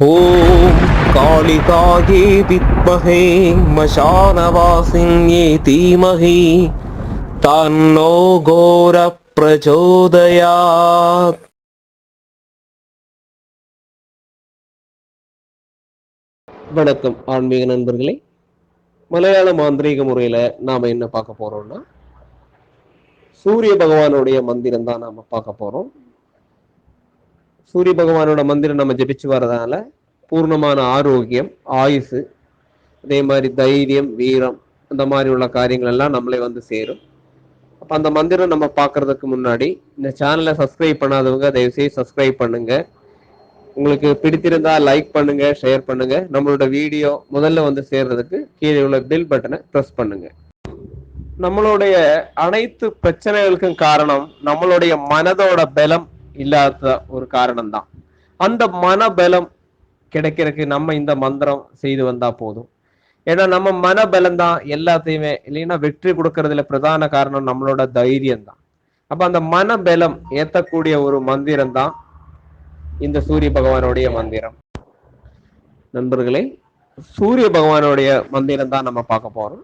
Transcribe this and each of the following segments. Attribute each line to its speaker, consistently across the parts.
Speaker 1: ॐ कालिकायै विद्महे मशानवासिन्ये धीमहि तन्नो घोरप्रचोदयात् வணக்கம் ஆன்மீக நண்பர்களே மலையாள மாந்திரீக முறையில நாம என்ன பார்க்க போறோம்னா சூரிய பகவானுடைய மந்திரம் தான் நாம பார்க்க போறோம் சூரிய பகவானோட மந்திரம் நம்ம ஜெபிச்சு வர்றதால பூர்ணமான ஆரோக்கியம் ஆயுசு அதே மாதிரி தைரியம் வீரம் அந்த மாதிரி உள்ள காரியங்கள் எல்லாம் நம்மளே வந்து சேரும். அப்ப அந்த மந்திரம் நம்ம பார்க்கறதுக்கு முன்னாடி இந்த சேனலை சப்ஸ்கிரைப் பண்ணாதவங்க தயவுசெய்து சப்ஸ்கிரைப் பண்ணுங்க. உங்களுக்கு பிடித்திருந்தா லைக் பண்ணுங்க ஷேர் பண்ணுங்க. நம்மளோட வீடியோ முதல்ல வந்து சேர்றதுக்கு கீழே உள்ள பில் பட்டனை ப்ரெஸ் பண்ணுங்க. நம்மளுடைய அனைத்து பிரச்சனைகளுக்கும் காரணம் நம்மளுடைய மனதோட பலம் இல்லாத ஒரு காரணம் தான் அந்த மனபலம் கிடைக்கிறதுக்கு நம்ம இந்த மந்திரம் செய்து வந்தா போதும். ஏன்னா நம்ம மனபலம் தான் எல்லாத்தையுமே இல்லைன்னா வெற்றி கொடுக்கறதுல பிரதான காரணம் நம்மளோட தைரியம் தான் அப்ப அந்த மனபலம் ஏத்தக்கூடிய ஒரு மந்திரம் தான் இந்த சூரிய பகவானுடைய மந்திரம். நண்பர்களே சூரிய பகவானுடைய மந்திரம் தான் நம்ம பார்க்க போறோம்.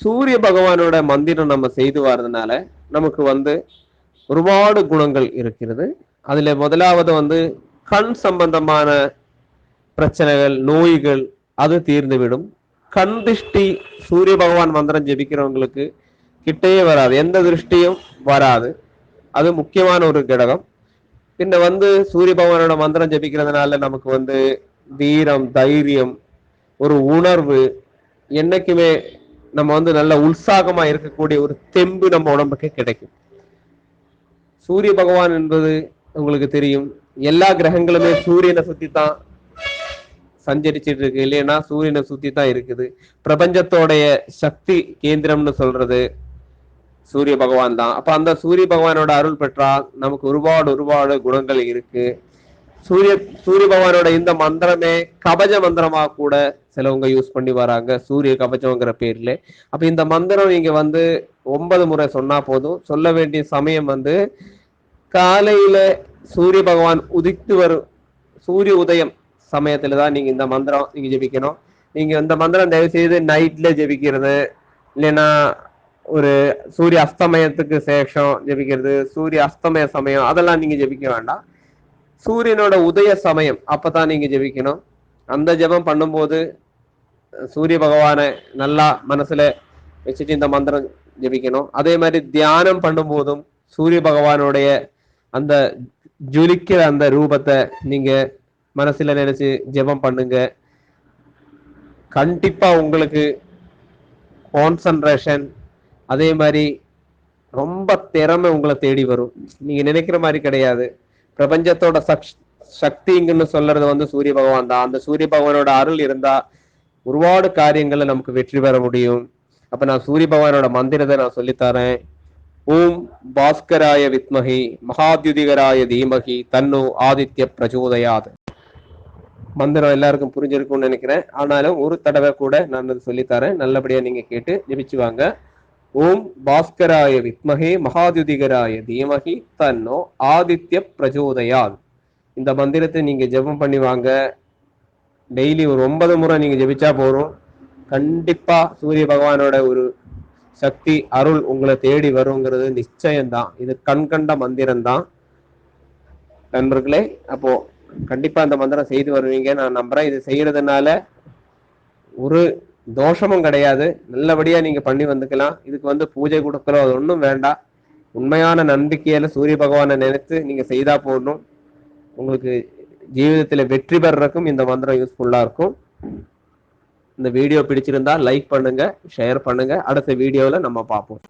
Speaker 1: சூரிய பகவானோட மந்திரம் நம்ம செய்து வர்றதுனால நமக்கு வந்து ஒருபாடு குணங்கள் இருக்கிறது அதில் முதலாவது வந்து கண் சம்பந்தமான பிரச்சனைகள் நோய்கள் அது தீர்ந்துவிடும் கண் திருஷ்டி சூரிய பகவான் மந்திரம் ஜெபிக்கிறவங்களுக்கு கிட்டே வராது எந்த திருஷ்டியும் வராது அது முக்கியமான ஒரு கடகம் பின்ன வந்து சூரிய பகவானோட மந்திரம் ஜெபிக்கிறதுனால நமக்கு வந்து வீரம் தைரியம் ஒரு உணர்வு என்னைக்குமே நம்ம வந்து நல்ல உற்சாகமா இருக்கக்கூடிய ஒரு தெம்பு நம்ம உடம்புக்கு கிடைக்கும் சூரிய பகவான் என்பது உங்களுக்கு தெரியும். எல்லா கிரகங்களுமே சூரியனை சுத்தி தான் சஞ்சரிச்சிட்டு இருக்கு இல்லைன்னா சூரியனை சுத்தி தான் இருக்குது. பிரபஞ்சத்தோடைய சக்தி கேந்திரம்னு சொல்றது சூரிய பகவான் தான். அப்ப அந்த சூரிய பகவானோட அருள் பெற்றால் நமக்கு ஒருபாடு ஒருபாடு குணங்கள் இருக்கு. சூரிய சூரிய பகவானோட இந்த மந்திரமே கபஜ மந்திரமா கூட சிலவங்க யூஸ் பண்ணி வராங்க. சூரிய கவச்சம்ங்கிற பேர்ல. அப்ப இந்த மந்திரம் நீங்க வந்து ஒன்பது முறை சொன்னா போதும். சொல்ல வேண்டிய சமயம் வந்து காலையில சூரிய பகவான் உதித்து வரும் சூரிய உதயம் சமயத்துல தான் நீங்க இந்த மந்திரம் நீங்க ஜெபிக்கணும். நீங்க இந்த மந்திரம் தயவு செய்து நைட்ல ஜெபிக்கிறது. இல்லைன்னா ஒரு சூரிய அஸ்தமயத்துக்கு சேஷம் ஜெபிக்கிறது. சூரிய அஸ்தமய சமயம் அதெல்லாம் நீங்க ஜெபிக்க வேண்டாம். சூரியனோட உதய சமயம் அப்பதான் நீங்க ஜெபிக்கணும். அந்த ஜெபம் பண்ணும்போது சூரிய பகவானை நல்லா மனசுல வச்சுட்டு இந்த மந்திரம் ஜெபிக்கணும். அதே மாதிரி தியானம் பண்ணும்போதும் சூரிய பகவானுடைய அந்த ஜொலிக்கிற அந்த ரூபத்தை நீங்க மனசுல நினைச்சு ஜெபம் பண்ணுங்க. கண்டிப்பா உங்களுக்கு கான்சன்ட்ரேஷன் அதே மாதிரி ரொம்ப திறமை உங்களை தேடி வரும். நீங்க நினைக்கிற மாதிரி கிடையாது. பிரபஞ்சத்தோட சக் சக்திங்கன்னு சொல்றது வந்து சூரிய பகவான் தான். அந்த சூரிய பகவானோட அருள் இருந்தா ஒருபாடு காரியங்களை நமக்கு வெற்றி பெற முடியும். அப்ப நான் சூரிய பகவானோட மந்திரத்தை நான் சொல்லித்தரேன் ஓம் பாஸ்கராய வித்மகி மகாத்யுதிகராய தீமகி தன்னு ஆதித்ய பிரச்சோதயாது. மந்திரம் எல்லாருக்கும் புரிஞ்சிருக்கும்னு நினைக்கிறேன். ஆனாலும் ஒரு தடவை கூட நான் அது சொல்லித்தரேன். நல்லபடியாக நீங்கள் கேட்டு ஜெபிச்சு வாங்க. ஓம் பாஸ்கராய வித்மகே மகாதுதிகராய தீமகி தன்னோ ஆதித்ய பிரச்சோதயாத். இந்த மந்திரத்தை நீங்க ஜெபம் பண்ணி வாங்க. டெய்லி ஒரு ஒன்பது முறை நீங்க ஜெபிச்சா போறோம் கண்டிப்பா சூரிய பகவானோட ஒரு சக்தி அருள் உங்களை தேடி வருங்கிறது நிச்சயம்தான். இது கண் கண்ட மந்திரம் தான் நண்பர்களே அப்போ கண்டிப்பா அந்த மந்திரம் செய்து வருவீங்க. நான் நம்புறேன். இது செய்யறதுனால ஒரு தோஷமும் கிடையாது. நல்லபடியா நீங்க பண்ணி வந்துக்கலாம். இதுக்கு வந்து பூஜை கொடுக்கறோம் அது ஒன்றும் வேண்டாம். உண்மையான நம்பிக்கையில சூரிய பகவானை நினைத்து நீங்க செய்தா போடணும் உங்களுக்கு ஜீவிதத்துல வெற்றி பெறக்கும் இந்த மந்திரம் யூஸ்ஃபுல்லா இருக்கும். இந்த வீடியோ பிடிச்சிருந்தா லைக் பண்ணுங்க ஷேர் பண்ணுங்க. அடுத்த வீடியோவில் நம்ம பார்ப்போம்.